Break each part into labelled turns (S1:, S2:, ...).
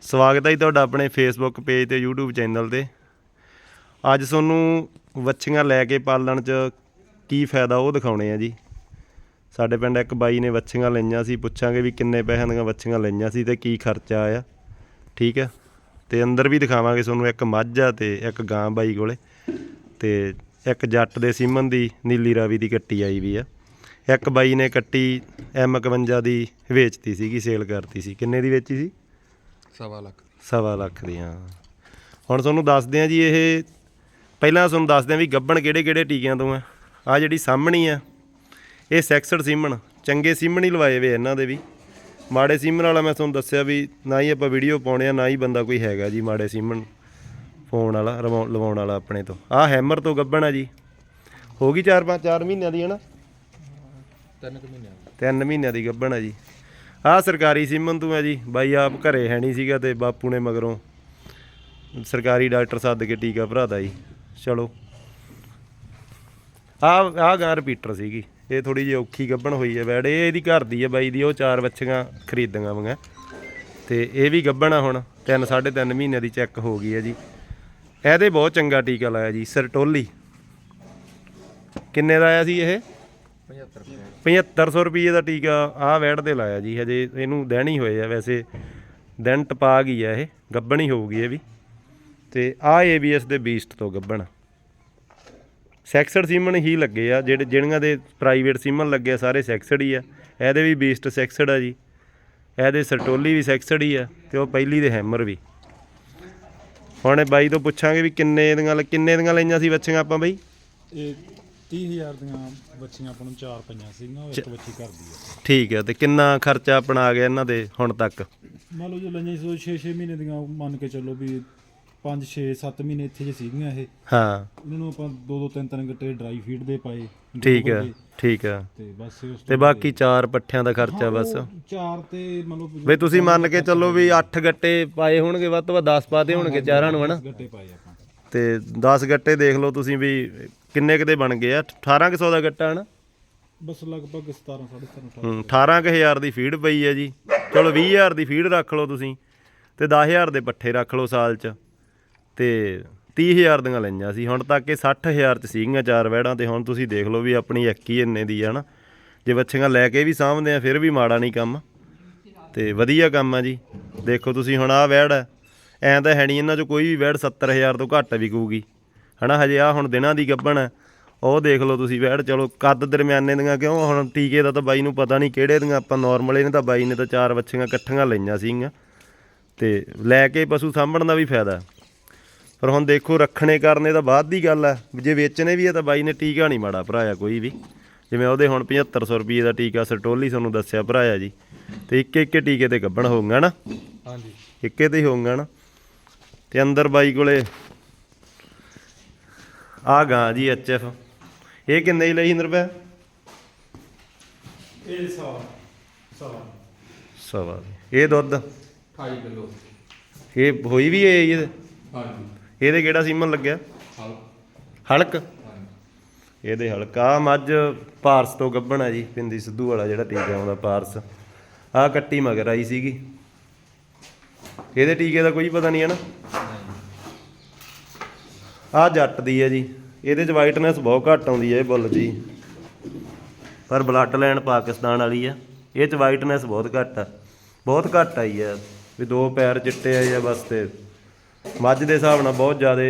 S1: ਸਵਾਗਤ ਹੈ ਜੀ ਤੁਹਾਡਾ ਆਪਣੇ ਫੇਸਬੁੱਕ ਪੇਜ ਤੇ, YouTube ਚੈਨਲ ਤੇ। ਅੱਜ ਤੁਹਾਨੂੰ ਵੱਛੀਆਂ ਲੈ ਕੇ ਪਾਲਣ 'ਚ ਕੀ ਫਾਇਦਾ ਉਹ ਦਿਖਾਉਣੇ ਆ ਜੀ। ਸਾਡੇ ਪਿੰਡ ਇੱਕ ਬਾਈ ਨੇ ਵੱਛੀਆਂ ਲਈਆਂ ਸੀ, ਪੁੱਛਾਂਗੇ ਵੀ ਕਿੰਨੇ ਪੈਸਿਆਂ ਦੀਆਂ ਵੱਛੀਆਂ ਲਈਆਂ ਸੀ ਤੇ ਕੀ ਖਰਚਾ ਆਇਆ। ਠੀਕ ਹੈ? ਤੇ ਅੰਦਰ ਵੀ ਦਿਖਾਵਾਂਗੇ ਤੁਹਾਨੂੰ ਇੱਕ ਮੱਝ ਆ ਤੇ ਇੱਕ ਗਾਂ ਬਾਈ ਕੋਲੇ। ਤੇ ਇੱਕ ਜੱਟ ਦੇ ਸੀਮਨ ਦੀ ਨੀਲੀ ਰਾਵੀ ਦੀ ਕੱਟੀ ਆਈ ਵੀ ਆ। ਇੱਕ ਬਾਈ ਨੇ ਕੱਟੀ M51 ਦੀ ਵੇਚਤੀ ਸੀਗੀ, ਸੇਲ ਕਰਤੀ ਸੀ। ਕਿੰਨੇ ਦੀ ਵੇਚੀ ਸੀ?
S2: ਸਵਾ ਲੱਖ।
S1: ਸਵਾ ਲੱਖ ਦੀਆਂ। ਹੁਣ ਤੁਹਾਨੂੰ ਦੱਸਦੇ ਆ ਜੀ ਇਹ ਪਹਿਲਾਂ ਤੁਹਾਨੂੰ ਦੱਸਦੇ ਆ ਵੀ ਗੱਬਣ ਕਿਹੜੇ ਕਿਹੜੇ ਟੀਕਿਆਂ ਤੋਂ ਆ ਆ ਜਿਹੜੀ ਸਾਹਮਣੀ ਆ ਇਹ ਸੈਕਸਡ ਸੀਮਨ ਚੰਗੇ ਸੀਮਨ ਹੀ ਲਵਾਏ ਵੇ ਇਹਨਾਂ ਦੇ ਵੀ। ਮਾੜੇ ਸੀਮਨ ਵਾਲਾ ਮੈਂ ਤੁਹਾਨੂੰ ਦੱਸਿਆ ਵੀ ਨਾ ਹੀ ਆਪਾਂ ਵੀਡੀਓ ਪਾਉਣੇ ਆ ਨਾ ਹੀ ਬੰਦਾ ਕੋਈ ਹੈਗਾ ਜੀ ਮਾੜੇ ਸੀਮਨ ਫੋਨ ਵਾਲਾ ਲਵਾਉਣ ਵਾਲਾ ਆਪਣੇ ਤੋਂ। ਆ ਹੈਮਰ ਤੋਂ ਗੱਬਣ ਆ ਜੀ। ਹੋ ਗਈ 4 5 4 ਮਹੀਨਿਆਂ ਦੀ ਹੈ ਨਾ?
S2: ਤਿੰਨ ਕੁ ਮਹੀਨਿਆਂ ਦਾ।
S1: ਤਿੰਨ ਮਹੀਨਿਆਂ ਦੀ ਗੱਭਣ ਆ ਜੀ। ਆਹ ਸਰਕਾਰੀ ਸੀਮਨ ਤੋਂ ਆ ਜੀ, ਬਾਈ ਆਪ ਘਰੇ ਹੈ ਨਹੀਂ ਸੀਗਾ ਤੇ ਬਾਪੂ ਨੇ ਮਗਰੋਂ ਸਰਕਾਰੀ ਡਾਕਟਰ ਸੱਦ ਕੇ ਟੀਕਾ ਭਰਾਤਾ ਜੀ। ਚਲੋ। ਆ ਆ ਗਾਂ ਰਿਪੀਟਰ ਸੀਗੀ। ਇਹ ਥੋੜੀ ਜਿਹੀ ਔਖੀ ਗੱਭਣ ਹੋਈ ਹੈ ਬੈੜ ਇਹ ਇਹਦੀ ਘਰ ਦੀ ਹੈ ਬਾਈ ਦੀ, ਉਹ ਚਾਰ ਬੱਚੀਆਂ ਖਰੀਦੀਆਂ ਵਾਂਗਾ ਤੇ ਇਹ ਵੀ ਗੱਭਣ ਆ ਹੁਣ। ਤਿੰਨ, ਸਾਢੇ ਤਿੰਨ ਮਹੀਨਿਆਂ ਦੀ ਚੈੱਕ ਹੋ ਗਈ ਹੈ ਜੀ। ਇਹਦੇ ਬਹੁਤ ਚੰਗਾ ਟੀਕਾ ਲਾਇਆ ਜੀ ਸਰਟੋਲੀ ਕਿੰਨੇ ਦਾ ਆਇਆ ਸੀ ਇਹ?
S2: 75 ਰੁਪਏ
S1: 7500 ਰੁਪਏ ਦਾ ਟੀਕਾ ਆਹ ਵੈੜ ਦੇ ਲਾਇਆ ਜੀ, ਹਜੇ ਇਹਨੂੰ ਦੇਣ ਹੀ ਹੋਏ ਆ ਵੈਸੇ। ਦਿਨ ਟਪਾ ਗਈ ਆ ਇਹ, ਗੱਬਣ ਹੀ ਹੋਊਗੀ ਇਹ ਵੀ। ਤੇ ਆਹ ਏਬੀਐਸ ਦੇ ਬੀਸਟ ਤੋਂ ਗੱਬਣ। ਸੈਕਸਡ ਸੀਮਨ ਹੀ ਲੱਗੇ ਆ, ਜਿਹੜੇ ਜਿਹੜੀਆਂ ਦੇ ਪ੍ਰਾਈਵੇਟ ਸੀਮਨ ਲੱਗੇ ਆ, ਸਾਰੇ ਸੈਕਸਡ ਹੀ ਆ। ਇਹਦੇ ਵੀ ਬੀਸਟ ਸੈਕਸਡ ਆ ਜੀ। ਇਹਦੇ ਸਰਟੋਲੀ ਵੀ ਸੈਕਸਡ ਹੀ ਆ, ਤੇ ਉਹ ਪਹਿਲੀ ਦੇ ਹੈਮਰ ਵੀ। ਹੁਣ ਬਾਈ ਤੋਂ ਪੁੱਛਾਂਗੇ ਵੀ ਕਿੰਨੇ ਦੀਆਂ ਕਿੰਨੇ ਦੀਆਂ ਲਈਆਂ ਸੀ ਬੱਚੀਆਂ ਆਪਾਂ ਬਾਈ?
S3: ਇਹ 30000 ਦੀਆਂ ਬੱਚੀਆਂ ਆਪਾਂ ਨੂੰ ਚਾਰ ਪਈਆਂ ਸੀਗੀਆਂ ਉਹ ਇੱਕ ਬੱਚੀ ਘਰ ਦੀ ਆ।
S1: ਠੀਕ ਆ ਤੇ ਕਿੰਨਾ ਖਰਚਾ ਆਪਣਾ ਆ ਗਿਆ ਇਹਨਾਂ ਦੇ ਹੁਣ ਤੱਕ?
S3: ਮੰਨ ਲਓ ਜੋ ਲਈਆਂ ਸੀ 6-6 ਮਹੀਨੇ ਦੀਆਂ ਮੰਨ ਕੇ ਚੱਲੋ ਵੀ 5-6-7 ਮਹੀਨੇ ਇੱਥੇ ਜੇ ਸੀਗੀਆਂ ਇਹ।
S1: ਹਾਂ।
S3: ਇਹਨਾਂ ਨੂੰ ਆਪਾਂ ਦੋ ਦੋ ਤਿੰਨ ਤਿੰਨ ਗੱਟੇ ਡਰਾਈ ਫੀਡ ਦੇ ਪਾਏ
S1: ਠੀਕ
S3: ਦੇ,
S1: ਠੀਕ ਆ।
S3: ਤੇ ਬਸ ਉਸ
S1: ਤੇ ਬਾਕੀ ਚਾਰ ਪੱਠਿਆਂ ਦਾ ਖਰਚਾ ਬਸ।
S3: ਚਾਰ ਤੇ ਮੰਨ ਲਓ
S1: ਬਈ ਤੁਸੀਂ ਮੰਨ ਕੇ ਚੱਲੋ ਵੀ 8 ਗੱਟੇ ਪਾਏ ਹੋਣਗੇ ਵੱਧ ਤੋਂ ਵੱਧ 10 ਪਾਤੇ ਹੋਣਗੇ ਚਾਰਾਂ ਨੂੰ ਹਨਾ?
S3: ਗੱਟੇ ਪਾਏ ਆਪਾਂ।
S1: ਤੇ 10 ਗੱਟੇ ਦੇਖ ਲਓ ਤੁਸੀਂ ਵੀ ਕਿੰਨੇ ਕਿਤੇ ਬਣ ਗਏ ਆ? 1800 ਦਾ ਗੱਟਾ ਹਨਾ?
S3: ਬਸ ਲਗਭਗ 17 17.5
S1: ਹੂੰ 18000 ਦੀ ਫੀਡ ਪਈ ਹੈ ਜੀ। ਚਲੋ 20000 ਦੀ ਫੀਡ ਰੱਖ ਲਓ ਤੁਸੀਂ ਤੇ 10000 ਦੇ ਪੱਠੇ ਰੱਖ ਲਓ ਸਾਲ 'ਚ ਤੇ 30000 ਦੀਆਂ ਲਈਆਂ ਸੀ। ਹੁਣ ਤੱਕ ਇਹ 60000 'ਚ ਸੀਗੀਆਂ ਚਾਰ ਵੈੜਾਂ ਤੇ। ਹੁਣ ਤੁਸੀਂ ਦੇਖ ਲਓ ਵੀ ਆਪਣੀ ਇੱਕ ਹੀ ਇੰਨੇ ਦੀ ਆ ਨਾ ਜੇ ਬੱਚੀਆਂ ਲੈ ਕੇ ਵੀ ਸਾਂਭਦੇ ਆ ਫਿਰ ਵੀ ਮਾੜਾ ਨਹੀਂ ਕੰਮ। ਤੇ ਵਧੀਆ ਕੰਮ ਆ ਜੀ। ਦੇਖੋ ਤੁਸੀਂ ਹੁਣ ਆਹ ਵੈੜ ਹੈ ਐਂ ਤਾਂ ਹੈ ਨਹੀਂ ਇਹਨਾਂ 'ਚ ਕੋਈ ਵੀ ਵੈੜ 70000 ਤੋਂ ਘੱਟ ਵਿਕੂਗੀ। ਹਨਾ ਹਜੇ ਆ ਹੁਣ ਦਿਨਾਂ ਦੀ ਗੱਭਣ ਹੈ। ਉਹ ਦੇਖ ਲਓ ਤੁਸੀਂ ਵੈੜ ਚਲੋ ਕੱਦ ਦਰਮਿਆਨੇ ਦੀਆਂ ਕਿਉਂ? ਹੁਣ ਟੀਕੇ ਦਾ ਤਾਂ ਬਾਈ ਨੂੰ ਪਤਾ ਨਹੀਂ ਕਿਹੜੇ ਦੀਆਂ ਆਪਾਂ ਨਾਰਮਲ ਇਹਨੇ ਤਾਂ ਬਾਈ ਨੇ ਤਾਂ ਚਾਰ ਬੱਚੀਆਂ ਇਕੱਠੀਆਂ ਲਈਆਂ ਸੀਗੀਆਂ। ਤੇ ਲੈ ਕੇ ਪਸ਼ੂ ਸਾਂਭਣ ਦਾ ਵੀ ਫਾਇਦਾ ਪਰ ਹੁਣ ਦੇਖੋ ਰੱਖਣੇ ਕਰਨੇ ਤਾਂ ਬਾਅਦ ਦੀ ਗੱਲ ਹੈ। ਜੇ ਵੇਚਣੇ ਵੀ ਆ ਤਾਂ ਬਾਈ ਨੇ ਟੀਕਾ ਨਹੀਂ ਮਾੜਾ ਭਰਾਇਆ ਕੋਈ ਵੀ। ਜਿਵੇਂ ਉਹਦੇ ਹੁਣ 7500 ਰੁਪਏ ਦਾ ਟੀਕਾ ਸਰਟੋਲੀ ਤੁਹਾਨੂੰ ਦੱਸਿਆ ਭਰਾਇਆ ਜੀ। ਤੇ ਇੱਕ ਇੱਕ ਟੀਕੇ ਤੇ ਗੱਭਣ ਹੋਊਗਾ ਨਾ?
S2: ਹਾਂਜੀ।
S1: ਇੱਕੇ ਤੇ ਹੀ ਹੋਊਗਾ ਨਾ? ਤੇ ਅੰਦਰ ਬਾਈ ਕੋਲੇ ਆ ਗਾਂ ਜੀ ਐਚਐਫ ਇਹ ਕਿੰਨੇ ਦੀ ਲਈ ਰੁਪਏ
S3: ਇਹ ਸਾ ਸਾ
S1: ਸਵਾ। ਦੀ। ਇਹ ਦੁੱਧ?
S2: 28 ਕਿਲੋ।
S1: ਇਹ ਹੋਈ ਵੀ ਹੈ ਇਹਦੇ?
S2: ਹਾਂਜੀ।
S1: ਇਹਦੇ ਕਿਹੜਾ ਸੀਮਨ ਲੱਗਿਆ?
S2: ਹਲ
S1: ਹਲਕ? ਇਹਦੇ ਹਲਕਾ। ਮੱਝ ਪਾਰਸ ਤੋਂ ਗੱਭਣ ਆ ਜੀ ਪਿੰਦੀ ਸਿੱਧੂ ਵਾਲਾ ਜਿਹੜਾ ਟੀਕਾ ਆਉਂਦਾ ਪਾਰਸ। ਆਹ ਕੱਟੀ ਮਗਰ ਆਈ ਸੀਗੀ। ਇਹਦੇ ਟੀਕੇ ਦਾ ਕੋਈ ਪਤਾ ਨਹੀਂ ਹੈ ਨਾ? ਆਹ ਜੱਟ ਦੀ ਹੈ ਜੀ। ਇਹਦੇ ਚ ਵਾਈਟਨੈਸ ਬਹੁਤ ਘੱਟ ਆਉਂਦੀ ਹੈ ਇਹ ਬੁੱਲ ਜੀ। ਪਰ ਬਲੱਡ ਲਾਈਨ ਪਾਕਿਸਤਾਨ ਵਾਲੀ ਆ। ਇਹ ਚ ਵਾਈਟਨੈਸ ਬਹੁਤ ਘੱਟ ਆ। ਬਹੁਤ ਘੱਟ ਆਈ ਆ ਵੀ ਦੋ ਪੈਰ ਚਿੱਟੇ ਆਏ ਆ ਬਸ ਤੇ। ਮੱਝ ਦੇ ਹਿਸਾਬ ਨਾਲ ਬਹੁਤ ਜ਼ਿਆਦਾ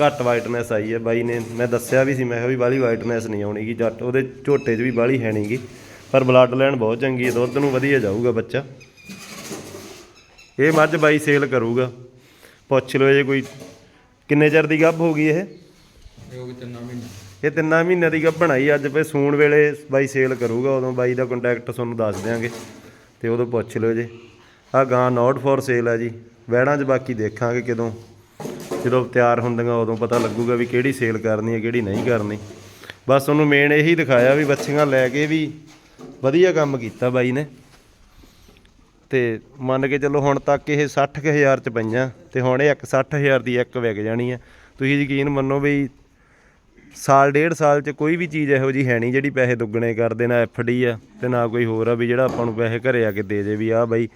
S1: ਘੱਟ ਵਾਈਟਨੈਸ ਆਈ ਹੈ ਬਾਈ ਨੇ, ਮੈਂ ਦੱਸਿਆ ਵੀ ਸੀ, ਮੈਂ ਕਿਹਾ ਵੀ ਬਾਲੀ ਵਾਈਟਨੈਸ ਨਹੀਂ ਆਉਣੀ ਗੀ ਜੱਟ। ਉਹਦੇ ਝੋਟੇ 'ਚ ਵੀ ਬਾਲੀ ਹੈ ਨਹੀਂਗੀ ਪਰ ਬਲੱਡ ਲਾਈਨ ਬਹੁਤ ਚੰਗੀ ਹੈ ਦੁੱਧ ਨੂੰ ਵਧੀਆ ਜਾਊਗਾ ਬੱਚਾ। ਇਹ ਮੱਝ ਬਾਈ ਸੇਲ ਕਰੂਗਾ। ਪੁੱਛ ਲਓ ਜੇ ਕੋਈ ਕਿੰਨੇ ਚਿਰ ਦੀ ਗੱਭ ਹੋ ਗਈ ਇਹ?
S2: ਇਹ ਹੋ ਗਏ ਤਿੰਨ ਮਹੀਨੇ।
S1: ਇਹ ਤਿੰਨਾਂ ਮਹੀਨਿਆਂ ਦੀ ਗੱਭਣ ਆਈ ਅੱਜ ਫੇ ਸੂਣ ਵੇਲੇ ਬਾਈ ਸੇਲ ਕਰੂਗਾ ਉਦੋਂ ਬਾਈ ਦਾ ਕੰਟੈਕਟ ਤੁਹਾਨੂੰ ਦੱਸ ਦਿਆਂਗੇ ਤੇ ਉਦੋਂ ਪੁੱਛ ਲਿਓ ਜੇ। ਆ ਗਾਂ ਨੋਟ ਫॉर ਸੇਲ ਆ ਜੀ ਵੈੜਾਂ 'ਚ ਬਾਕੀ ਦੇਖਾਂਗੇ ਕਦੋਂ ਜਦੋਂ ਤਿਆਰ ਹੁੰਦੀਆਂ ਉਦੋਂ ਪਤਾ ਲੱਗੂਗਾ ਵੀ ਕਿਹੜੀ ਸੇਲ ਕਰਨੀ ਹੈ ਕਿਹੜੀ ਨਹੀਂ ਕਰਨੀ। ਬਸ ਉਹਨੂੰ ਮੇਨ ਇਹੀ ਦਿਖਾਇਆ ਵੀ ਬੱਚੀਆਂ ਲੈ ਕੇ ਵੀ ਵਧੀਆ ਕੰਮ ਕੀਤਾ ਬਾਈ ਨੇ। ਤੇ ਮੰਨ ਕੇ ਚੱਲੋ ਹੁਣ ਤੱਕ ਇਹ 60000 ਚ ਪਈਆਂ। ਤੇ ਹੁਣ ਇਹ ਇੱਕ 60000 ਦੀ ਇੱਕ ਵਿਕ ਜਾਣੀ ਹੈ ਤੁਸੀਂ ਯਕੀਨ ਮੰਨੋ ਵੀ ਸਾਲ, ਡੇਢ ਸਾਲ ਚ ਕੋਈ ਵੀ ਚੀਜ਼ ਇਹੋ ਜੀ ਹੈ ਨਹੀਂ ਜਿਹੜੀ ਪੈਸੇ ਦੁੱਗਣੇ ਕਰ ਦੇਣਾ ਐਫਡੀ ਆ ਤੇ ਨਾ ਕੋਈ ਹੋਰ ਆ ਵੀ ਜਿਹੜਾ ਆਪਾਂ ਨੂੰ ਪੈਸੇ ਘਰੇ ਆ ਕੇ ਦੇ ਜੇ ਵੀ ਆ ਬਾਈ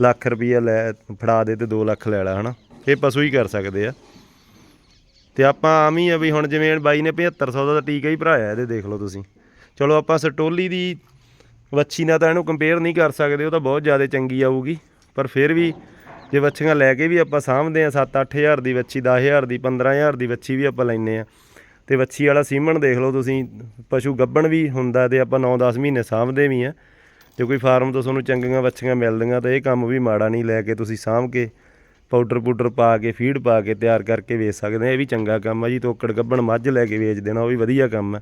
S1: ਲੱਖ ਰੁਪਈਆ ਲੈ ਫੜਾ ਦੇ ਤੇ 2 ਲੱਖ ਲੈ ਲੈ, ਹਨਾ? ਇਹ ਪਸ਼ੂ ਹੀ ਕਰ ਸਕਦੇ ਆ। ਤੇ ਆਪਾਂ ਆਮ ਹੀ ਆ ਵੀ ਹੁਣ ਜਿਵੇਂ ਬਾਈ ਨੇ 7500 ਦਾ ਟੀਕਾ ਹੀ ਭਰਾਇਆ ਇਹਦੇ, ਦੇਖ ਲਓ ਤੁਸੀਂ। ਚਲੋ ਆਪਾਂ ਸਟੋਲੀ ਦੀ ਵੱਛੀ ਨਾਲ ਤਾਂ ਇਹਨੂੰ ਕੰਪੇਅਰ ਨਹੀਂ ਕਰ ਸਕਦੇ, ਉਹ ਤਾਂ ਬਹੁਤ ਜ਼ਿਆਦਾ ਚੰਗੀ ਆਊਗੀ, ਪਰ ਫਿਰ ਵੀ ਜੇ ਵੱਛੀਆਂ ਲੈ ਕੇ ਵੀ ਆਪਾਂ ਸਾਂਭਦੇ ਆ 7-8000 ਦੀ ਵੱਛੀ 10000 ਦੀ 15000 ਦੀ ਵੱਛੀ ਵੀ ਆਪਾਂ ਲੈਨੇ ਆ ਤੇ ਵੱਛੀ ਵਾਲਾ ਸੀਮਣ ਦੇਖ ਲਓ ਤੁਸੀਂ, ਪਸ਼ੂ ਗੱਬਣ ਵੀ ਹੁੰਦਾ ਤੇ ਆਪਾਂ 9-10 ਮਹੀਨੇ ਸਾਂਭਦੇ ਵੀ ਆ ਜੇ ਕੋਈ ਫਾਰਮ ਤੋਂ ਤੁਹਾਨੂੰ ਚੰਗੀਆਂ ਵੱਛੀਆਂ ਮਿਲਦੀਆਂ ਤਾਂ ਇਹ ਕੰਮ ਵੀ ਮਾੜਾ ਨਹੀਂ, ਲੈ ਕੇ ਤੁਸੀਂ ਸਾਂਭ ਕੇ ਪਾਊਡਰ ਪੂਡਰ ਪਾ ਕੇ, ਫੀਡ ਪਾ ਕੇ ਤਿਆਰ ਕਰਕੇ ਵੇਚ ਸਕਦੇ ਆ ਇਹ ਵੀ ਚੰਗਾ ਕੰਮ ਆ ਜੀ, ਤੋਕੜ ਗੱਬਣ ਮੱਝ ਲੈ ਕੇ ਵੇਚ ਦੇਣਾ, ਉਹ ਵੀ ਵਧੀਆ ਕੰਮ ਆ।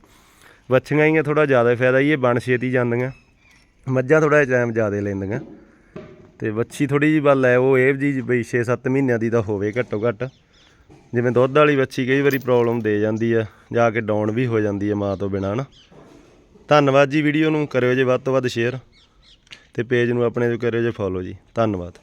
S1: ਵੱਛੀਆਂ ਹੀ ਆ ਥੋੜਾ ਜ਼ਿਆਦਾ ਫਾਇਦਾ ਹੀ ਇਹ ਬਣ ਛੇਤੀ ਜਾਂਦੀਆਂ। ਮੱਝਾਂ ਥੋੜਾ ਟਾਈਮ ਜ਼ਿਆਦਾ ਲੈਂਦੀਆਂ। ਤੇ ਵੱਛੀ ਥੋੜੀ ਜੀ ਵੱਲ ਹੈ, ਉਹ ਇਹ ਜੀ ਬਈ 6-7 ਮਹੀਨਿਆਂ ਦੀ ਤਾਂ ਹੋਵੇ ਘੱਟੋ ਘੱਟ ਜਿਵੇਂ ਦੁੱਧ ਵਾਲੀ ਵੱਛੀ ਕਈ ਵਾਰੀ ਪ੍ਰੋਬਲਮ ਦੇ ਜਾਂਦੀ ਆ ਜਾ ਕੇ ਡਾਊਨ ਵੀ ਹੋ ਜਾਂਦੀ ਆ ਮਾਂ ਤੋਂ ਬਿਨਾਂ ਨਾ ਧੰਨਵਾਦ ਜੀ ਵੀਡੀਓ ਨੂੰ, ਕਰਿਓ ਜੇ ਵੱਧ ਤੋਂ ਵੱਧ ਸ਼ੇਅਰ ਤੇ ਪੇਜ ਨੂੰ ਆਪਣੇ ਕਰਿਓ ਜੇ ਫੋਲੋ ਜੀ। ਧੰਨਵਾਦ।